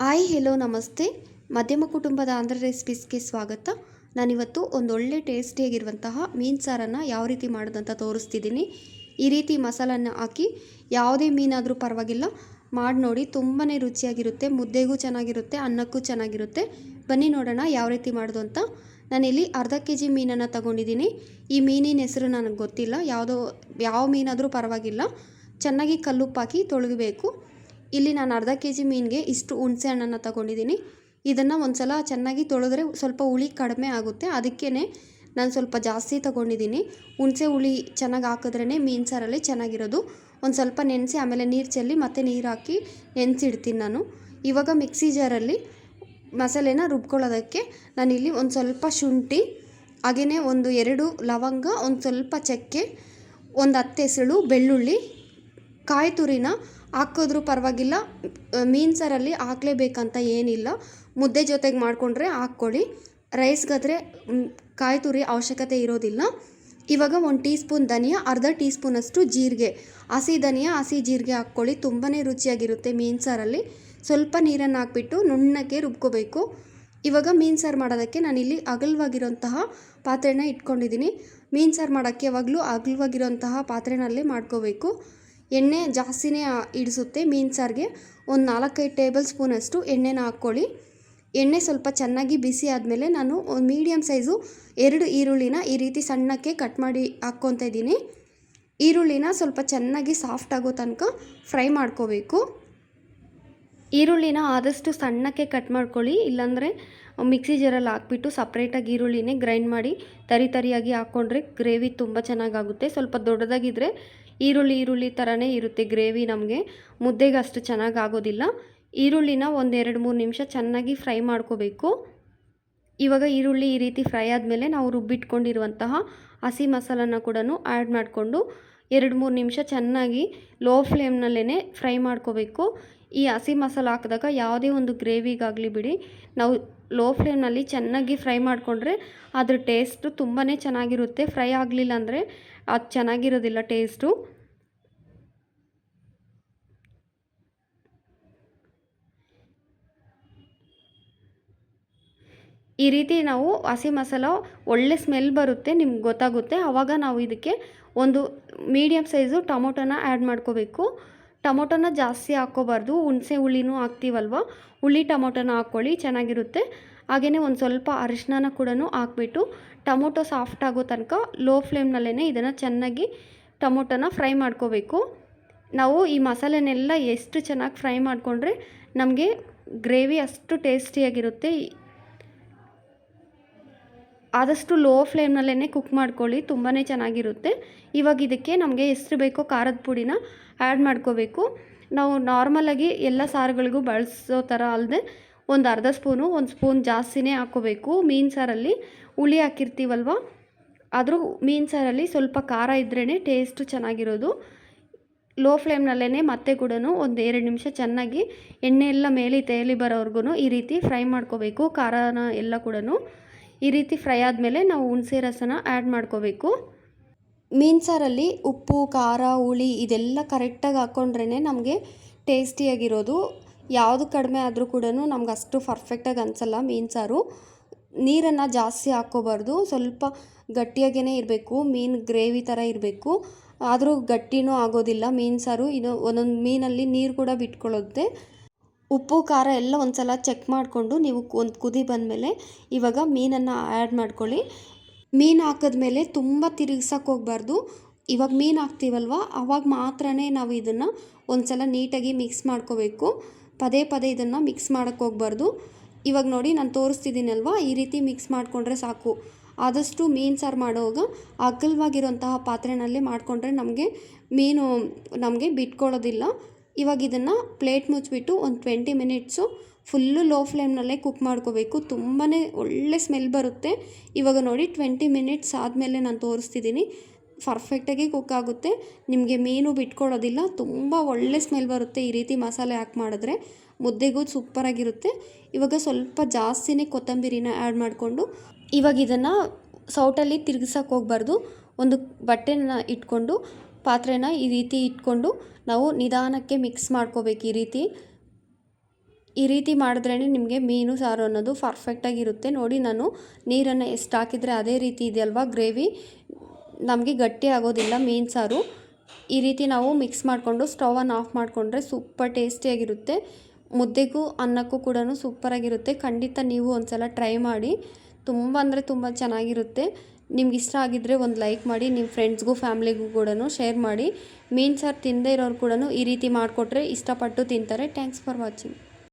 Hi hello ನಮಸ್ತೆ. ಮಧ್ಯಮ ಕುಟುಂಬದ ಆಂಧ್ರ ರೆಸಿಪೀಸ್ಗೆ ಸ್ವಾಗತ. ನಾನಿವತ್ತು ಒಂದು ಒಳ್ಳೆ ಟೇಸ್ಟಿಯಾಗಿರುವಂತಹ ಮೀನು ಸಾರನ್ನು ಯಾವ ರೀತಿ ಮಾಡೋದಂತ ತೋರಿಸ್ತಿದ್ದೀನಿ. ಈ ರೀತಿ ಮಸಾಲನ್ನು ಹಾಕಿ ಯಾವುದೇ ಮೀನಾದರೂ ಪರವಾಗಿಲ್ಲ, ಮಾಡಿ ನೋಡಿ ತುಂಬಾ ರುಚಿಯಾಗಿರುತ್ತೆ, ಮುದ್ದೆಗೂ ಚೆನ್ನಾಗಿರುತ್ತೆ, ಅನ್ನಕ್ಕೂ ಚೆನ್ನಾಗಿರುತ್ತೆ. ಬನ್ನಿ ನೋಡೋಣ ಯಾವ ರೀತಿ ಮಾಡೋದು ಅಂತ. ನಾನಿಲ್ಲಿ ಅರ್ಧ ಕೆ ಜಿ ಮೀನನ್ನು ತಗೊಂಡಿದ್ದೀನಿ. ಈ ಮೀನಿನ ಹೆಸರು ನನಗೆ ಗೊತ್ತಿಲ್ಲ. ಯಾವುದೋ, ಯಾವ ಮೀನಾದರೂ ಪರವಾಗಿಲ್ಲ. ಚೆನ್ನಾಗಿ ಕಲ್ಲುಪ್ಪಾಕಿ ತೊಳಗಬೇಕು. ಇಲ್ಲಿ ನಾನು ಅರ್ಧ ಕೆ ಜಿ ಮೀನಿಗೆ ಇಷ್ಟು ಹುಣಸೆ ಹಣ್ಣನ್ನು ತಗೊಂಡಿದ್ದೀನಿ. ಇದನ್ನು ಒಂದು ಸಲ ಚೆನ್ನಾಗಿ ತೊಳೆದ್ರೆ ಸ್ವಲ್ಪ ಹುಳಿ ಕಡಿಮೆ ಆಗುತ್ತೆ. ಅದಕ್ಕೇ ನಾನು ಸ್ವಲ್ಪ ಜಾಸ್ತಿ ತೊಗೊಂಡಿದ್ದೀನಿ. ಹುಣಸೆ ಹುಳಿ ಚೆನ್ನಾಗಿ ಹಾಕಿದ್ರೇ ಮೀನು ಸಾರಲ್ಲಿ ಚೆನ್ನಾಗಿರೋದು. ಒಂದು ಸ್ವಲ್ಪ ನೆನೆಸಿ, ಆಮೇಲೆ ನೀರು ಚೆಲ್ಲಿ ಮತ್ತೆ ನೀರು ಹಾಕಿ ನೆನೆಸಿಡ್ತೀನಿ ನಾನು. ಇವಾಗ ಮಿಕ್ಸಿ ಜಾರಲ್ಲಿ ಮಸಾಲೆನ ರುಬ್ಕೊಳ್ಳೋದಕ್ಕೆ ನಾನಿಲ್ಲಿ ಒಂದು ಸ್ವಲ್ಪ ಶುಂಠಿ ಹಾಗೆಯೇ ಒಂದು ಎರಡು ಲವಂಗ, ಒಂದು ಸ್ವಲ್ಪ ಚಕ್ಕೆ, ಒಂದು ಹತ್ತೆಸಳು ಬೆಳ್ಳುಳ್ಳಿ ಕಾಯಿ ತುರಿನ ಹಾಕಿದ್ರೂ ಪರವಾಗಿಲ್ಲ. ಮೀನು ಸಾರಲ್ಲಿ ಹಾಕ್ಲೇಬೇಕಂತ ಏನಿಲ್ಲ. ಮುದ್ದೆ ಜೊತೆಗೆ ಮಾಡಿಕೊಂಡ್ರೆ ಹಾಕ್ಕೊಳ್ಳಿ. ರೈಸ್ಗಾದರೆ ಕಾಯಿ ತುರಿ ಅವಶ್ಯಕತೆ ಇರೋದಿಲ್ಲ. ಇವಾಗ ಒಂದು ಟೀ ಸ್ಪೂನ್ ಧನಿಯಾ, ಅರ್ಧ ಟೀ ಸ್ಪೂನಷ್ಟು ಜೀರಿಗೆ. ಹಸಿ ಧನಿಯಾ, ಹಸಿ ಜೀರಿಗೆ ಹಾಕ್ಕೊಳ್ಳಿ. ತುಂಬಾ ರುಚಿಯಾಗಿರುತ್ತೆ ಮೀನು ಸಾರಲ್ಲಿ ಸ್ವಲ್ಪ ನೀರನ್ನು ಹಾಕ್ಬಿಟ್ಟು ನುಣ್ಣಕ್ಕೆ ರುಬ್ಕೋಬೇಕು. ಇವಾಗ ಮೀನು ಸಾರು ಮಾಡೋದಕ್ಕೆ ನಾನಿಲ್ಲಿ ಅಗಲವಾಗಿರೋಂತಹ ಪಾತ್ರೆನ ಇಟ್ಕೊಂಡಿದ್ದೀನಿ. ಮೀನು ಸಾರು ಮಾಡೋಕ್ಕೆ ಯಾವಾಗಲೂ ಅಗಲವಾಗಿರೋಂತಹ ಪಾತ್ರೆನಲ್ಲೇ ಮಾಡ್ಕೋಬೇಕು. ಎಣ್ಣೆ ಜಾಸ್ತಿನೇ ಇಡಿಸುತ್ತೆ ಮೀನು ಸಾರಿಗೆ ಒಂದು ನಾಲ್ಕೈದು ಟೇಬಲ್ ಸ್ಪೂನಷ್ಟು ಎಣ್ಣೆನ ಹಾಕ್ಕೊಳ್ಳಿ. ಎಣ್ಣೆ ಸ್ವಲ್ಪ ಚೆನ್ನಾಗಿ ಬಿಸಿ ಆದಮೇಲೆ ನಾನು ಒಂದು ಮೀಡಿಯಮ್ ಸೈಜು ಎರಡು ಈರುಳ್ಳಿನ ಈ ರೀತಿ ಸಣ್ಣಕ್ಕೆ ಕಟ್ ಮಾಡಿ ಹಾಕ್ಕೊತಾ ಇದ್ದೀನಿ. ಈರುಳ್ಳಿನ ಸ್ವಲ್ಪ ಚೆನ್ನಾಗಿ ಸಾಫ್ಟ್ ಆಗೋ ತನಕ ಫ್ರೈ ಮಾಡ್ಕೋಬೇಕು. ಈರುಳ್ಳಿನ ಆದಷ್ಟು ಸಣ್ಣಕ್ಕೆ ಕಟ್ ಮಾಡ್ಕೊಳ್ಳಿ, ಇಲ್ಲಾಂದರೆ ಮಿಕ್ಸಿ ಜರಲ್ಲಿ ಹಾಕ್ಬಿಟ್ಟು ಸಪ್ರೇಟಾಗಿ ಈರುಳ್ಳಿನೇ ಗ್ರೈಂಡ್ ಮಾಡಿ ತರಿ ತರಿಯಾಗಿ ಹಾಕ್ಕೊಂಡ್ರೆ ಗ್ರೇವಿ ತುಂಬ ಚೆನ್ನಾಗಾಗುತ್ತೆ. ಸ್ವಲ್ಪ ದೊಡ್ಡದಾಗಿದ್ದರೆ ಈರುಳ್ಳಿ ಈರುಳ್ಳಿ ಥರನೇ ಇರುತ್ತೆ, ಗ್ರೇವಿ ನಮಗೆ. ಮುದ್ದೆಗೆ ಅಷ್ಟು ಚೆನ್ನಾಗಿ ಆಗೋದಿಲ್ಲ. ಈರುಳ್ಳಿನ ಒಂದೆರಡು ಮೂರು ನಿಮಿಷ ಚೆನ್ನಾಗಿ ಫ್ರೈ ಮಾಡ್ಕೋಬೇಕು. ಇವಾಗ ಈರುಳ್ಳಿ ಈ ರೀತಿ ಫ್ರೈ ಆದಮೇಲೆ ನಾವು ರುಬ್ಬಿಟ್ಕೊಂಡಿರುವಂತಹ ಹಸಿ ಮಸಾಲನ ಕೂಡ ಆ್ಯಡ್ ಮಾಡಿಕೊಂಡು ಎರಡು ಮೂರು ನಿಮಿಷ ಚೆನ್ನಾಗಿ ಲೋ ಫ್ಲೇಮ್ನಲ್ಲೇ ಫ್ರೈ ಮಾಡ್ಕೋಬೇಕು. ಈ ಹಸಿ ಮಸಾಲ ಹಾಕಿದಾಗ ಯಾವುದೇ ಒಂದು ಗ್ರೇವಿಗಾಗಲಿ ಬಿಡಿ, ನಾವು ಲೋ ಫ್ಲೇಮ್ನಲ್ಲಿ ಚೆನ್ನಾಗಿ ಫ್ರೈ ಮಾಡಿಕೊಂಡ್ರೆ ಅದ್ರ ಟೇಸ್ಟು ತುಂಬಾ ಚೆನ್ನಾಗಿರುತ್ತೆ. ಫ್ರೈ ಆಗಲಿಲ್ಲ ಅಂದರೆ ಅದು ಚೆನ್ನಾಗಿರೋದಿಲ್ಲ ಟೇಸ್ಟು. ಈ ರೀತಿ ನಾವು ಹಸಿ ಮಸಾಲ ಒಳ್ಳೆ ಸ್ಮೆಲ್ ಬರುತ್ತೆ, ನಿಮ್ಗೆ ಗೊತ್ತಾಗುತ್ತೆ. ಆವಾಗ ನಾವು ಇದಕ್ಕೆ ಒಂದು ಮೀಡಿಯಮ್ ಸೈಜು ಟೊಮೊಟೊನ ಆ್ಯಡ್ ಮಾಡ್ಕೋಬೇಕು. ಟೊಮೊಟೊನ ಜಾಸ್ತಿ ಹಾಕ್ಕೋಬಾರ್ದು. ಹುಣಸೆ ಹುಳಿನೂ ಹಾಕ್ತೀವಲ್ವ? ಹುಳಿ ಟೊಮೊಟೊನ ಹಾಕ್ಕೊಳ್ಳಿ, ಚೆನ್ನಾಗಿರುತ್ತೆ. ಹಾಗೆಯೇ ಒಂದು ಸ್ವಲ್ಪ ಅರಿಶಿನ ಕೂಡ ಹಾಕ್ಬಿಟ್ಟು ಟೊಮೊಟೊ ಸಾಫ್ಟ್ ಆಗೋ ತನಕ ಲೋ ಫ್ಲೇಮ್ನಲ್ಲೇ ಇದನ್ನು ಚೆನ್ನಾಗಿ ಟೊಮೊಟೊನ ಫ್ರೈ ಮಾಡ್ಕೋಬೇಕು. ನಾವು ಈ ಮಸಾಲೆನೆಲ್ಲ ಎಷ್ಟು ಚೆನ್ನಾಗಿ ಫ್ರೈ ಮಾಡಿಕೊಂಡ್ರೆ ನಮಗೆ ಗ್ರೇವಿ ಅಷ್ಟು ಟೇಸ್ಟಿಯಾಗಿರುತ್ತೆ ಆದಷ್ಟು ಲೋ ಫ್ಲೇಮ್ನಲ್ಲೇ ಕುಕ್ ಮಾಡ್ಕೊಳ್ಳಿ ತುಂಬಾ ಚೆನ್ನಾಗಿರುತ್ತೆ. ಇವಾಗ ಇದಕ್ಕೆ ನಮಗೆ ಎಷ್ಟು ಬೇಕೋ ಖಾರದ ಪುಡಿನ ಆ್ಯಡ್ ಮಾಡ್ಕೋಬೇಕು. ನಾವು ನಾರ್ಮಲಾಗಿ ಎಲ್ಲ ಸಾರುಗಳಿಗೂ ಬಳಸೋ ಥರ ಅಲ್ಲದೆ ಒಂದು ಅರ್ಧ ಸ್ಪೂನು, ಒಂದು ಸ್ಪೂನ್ ಜಾಸ್ತಿನೇ ಹಾಕೋಬೇಕು ಮೀನು ಸಾರಲ್ಲಿ ಹುಳಿ ಹಾಕಿರ್ತೀವಲ್ವ? ಆದರೂ ಮೀನು ಸಾರಲ್ಲಿ ಸ್ವಲ್ಪ ಖಾರ ಇದ್ರೇ ಟೇಸ್ಟು ಚೆನ್ನಾಗಿರೋದು. ಲೋ ಫ್ಲೇಮ್ನಲ್ಲೇ ಮತ್ತೆ ಕೂಡ ಒಂದು ಎರಡು ನಿಮಿಷ ಚೆನ್ನಾಗಿ ಎಣ್ಣೆ ಎಲ್ಲ ಮೇಲೆ ತೇಲಿ ಬರೋವರೆಗೂ ಈ ರೀತಿ ಫ್ರೈ ಮಾಡ್ಕೋಬೇಕು, ಖಾರನ ಎಲ್ಲ ಕೂಡ ಈ ರೀತಿ ಫ್ರೈ ಆದಮೇಲೆ ನಾವು ಹುಣಸೆ ರಸನ ಆ್ಯಡ್ ಮಾಡ್ಕೋಬೇಕು. ಮೀನು ಸಾರಲ್ಲಿ ಉಪ್ಪು, ಖಾರ, ಹುಳಿ ಇದೆಲ್ಲ ಕರೆಕ್ಟಾಗಿ ಹಾಕ್ಕೊಂಡ್ರೇ ನಮಗೆ ಟೇಸ್ಟಿಯಾಗಿರೋದು ಯಾವುದು ಕಡಿಮೆ ಆದರೂ ಕೂಡ ನಮ್ಗೆ ಅಷ್ಟು ಪರ್ಫೆಕ್ಟಾಗಿ ಅನಿಸಲ್ಲ ಮೀನು ಸಾರು. ನೀರನ್ನು ಜಾಸ್ತಿ ಹಾಕ್ಕೋಬಾರ್ದು. ಸ್ವಲ್ಪ ಗಟ್ಟಿಯಾಗೇ ಇರಬೇಕು. ಮೀನು ಗ್ರೇವಿ ಥರ ಇರಬೇಕು. ಆದರೂ ಗಟ್ಟಿನೂ ಆಗೋದಿಲ್ಲ ಮೀನು ಸಾರು. ಇದು ಒಂದೊಂದು ಮೀನಲ್ಲಿ ನೀರು ಕೂಡ ಬಿಟ್ಕೊಳ್ಳುತ್ತೆ ಉಪ್ಪು, ಖಾರ ಎಲ್ಲ ಒಂದು ಸಲ ಚೆಕ್ ಮಾಡಿಕೊಂಡು ನೀವು ಒಂದು ಕುದಿ ಬಂದಮೇಲೆ ಇವಾಗ ಮೀನನ್ನು ಆ್ಯಡ್ ಮಾಡ್ಕೊಳ್ಳಿ. ಮೀನು ಹಾಕಿದ್ಮೇಲೆ ತುಂಬ ತಿರುಗ್ಸಕ್ಕೆ ಹೋಗಬಾರ್ದು. ಇವಾಗ ಮೀನು ಹಾಕ್ತೀವಲ್ವ? ಅವಾಗ ಮಾತ್ರ ನಾವು ಇದನ್ನು ಒಂದು ಸಲ ನೀಟಾಗಿ ಮಿಕ್ಸ್ ಮಾಡ್ಕೋಬೇಕು. ಪದೇ ಪದೇ ಇದನ್ನು ಮಿಕ್ಸ್ ಮಾಡೋಕ್ಕೆ ಹೋಗ್ಬಾರ್ದು. ಇವಾಗ ನೋಡಿ ನಾನು ತೋರಿಸ್ತಿದ್ದೀನಲ್ವ? ಈ ರೀತಿ ಮಿಕ್ಸ್ ಮಾಡಿಕೊಂಡ್ರೆ ಸಾಕು. ಆದಷ್ಟು ಮೀನು ಸಾರು ಮಾಡುವಾಗ ಅಗಲವಾಗಿರುವಂತಹ ಪಾತ್ರೆನಲ್ಲಿ ಮಾಡಿಕೊಂಡ್ರೆ ನಮಗೆ ಮೀನು ನಮಗೆ ಬಿಟ್ಕೊಳ್ಳೋದಿಲ್ಲ. ಇವಾಗ ಇದನ್ನು ಪ್ಲೇಟ್ ಮುಚ್ಚಿಬಿಟ್ಟು ಒಂದು ಟ್ವೆಂಟಿ ಮಿನಿಟ್ಸು ಫುಲ್ಲು ಲೋ ಫ್ಲೇಮ್ನಲ್ಲೇ ಕುಕ್ ಮಾಡ್ಕೋಬೇಕು. ತುಂಬಾ ಒಳ್ಳೆ ಸ್ಮೆಲ್ ಬರುತ್ತೆ. ಇವಾಗ ನೋಡಿ ಟ್ವೆಂಟಿ ಮಿನಿಟ್ಸ್ ಆದಮೇಲೆ ನಾನು ತೋರಿಸ್ತಿದ್ದೀನಿ ಪರ್ಫೆಕ್ಟಾಗಿ ಕುಕ್ ಆಗುತ್ತೆ. ನಿಮಗೆ ಮೀನು ಬಿಟ್ಕೊಳ್ಳೋದಿಲ್ಲ ತುಂಬ ಒಳ್ಳೆ ಸ್ಮೆಲ್ ಬರುತ್ತೆ ಈ ರೀತಿ ಮಸಾಲೆ ಹಾಕಿ ಮಾಡಿದ್ರೆ. ಮುದ್ದೆಗೂ ಸೂಪರಾಗಿರುತ್ತೆ ಇವಾಗ ಸ್ವಲ್ಪ ಜಾಸ್ತಿನೇ ಕೊತ್ತಂಬರಿನ ಆ್ಯಡ್ ಮಾಡಿಕೊಂಡು ಇವಾಗ ಇದನ್ನು ಸೌಟಲ್ಲಿ ತಿರುಗಿಸೋಕೆ ಹೋಗ್ಬಾರ್ದು. ಒಂದು ಬಟ್ಟೆನ ಇಟ್ಕೊಂಡು ಪಾತ್ರೆನ ಈ ರೀತಿ ಇಟ್ಕೊಂಡು ನಾವು ನಿಧಾನಕ್ಕೆ ಮಿಕ್ಸ್ ಮಾಡ್ಕೋಬೇಕು ಈ ರೀತಿ. ಈ ರೀತಿ ಮಾಡಿದ್ರೇ ನಿಮಗೆ ಮೀನು ಸಾರು ಅನ್ನೋದು ಪರ್ಫೆಕ್ಟಾಗಿರುತ್ತೆ ನೋಡಿ ನಾನು ನೀರನ್ನು ಎಷ್ಟು ಹಾಕಿದರೆ ಅದೇ ರೀತಿ ಇದೆಯಲ್ವಾ ಗ್ರೇವಿ? ನಮಗೆ ಗಟ್ಟಿ ಆಗೋದಿಲ್ಲ ಮೀನು ಸಾರು. ಈ ರೀತಿ ನಾವು ಮಿಕ್ಸ್ ಮಾಡಿಕೊಂಡು ಸ್ಟವನ್ನು ಆಫ್ ಮಾಡಿಕೊಂಡ್ರೆ ಸೂಪರ್ ಟೇಸ್ಟಿಯಾಗಿರುತ್ತೆ ಮುದ್ದೆಗೂ ಅನ್ನಕ್ಕೂ ಕೂಡ ಸೂಪರಾಗಿರುತ್ತೆ ಖಂಡಿತ ನೀವು ಒಂದು ಸಲ ಟ್ರೈ ಮಾಡಿ. ತುಂಬ ಅಂದರೆ ತುಂಬ ಚೆನ್ನಾಗಿರುತ್ತೆ. ನಿಮ್ಗೆ ಇಷ್ಟ ಆಗಿದ್ದರೆ ಒಂದು ಲೈಕ್ ಮಾಡಿ, ನಿಮ್ಮ ಫ್ರೆಂಡ್ಸ್ಗೂ ಫ್ಯಾಮ್ಲಿಗೂ ಕೂಡ ಶೇರ್ ಮಾಡಿ. ಮೀನು ಸಾರು ತಿಂದೇ ಇರೋರು ಕೂಡ ಈ ರೀತಿ ಮಾಡಿಕೊಟ್ರೆ ಇಷ್ಟಪಟ್ಟು ತಿಂತಾರೆ. Thanks for watching.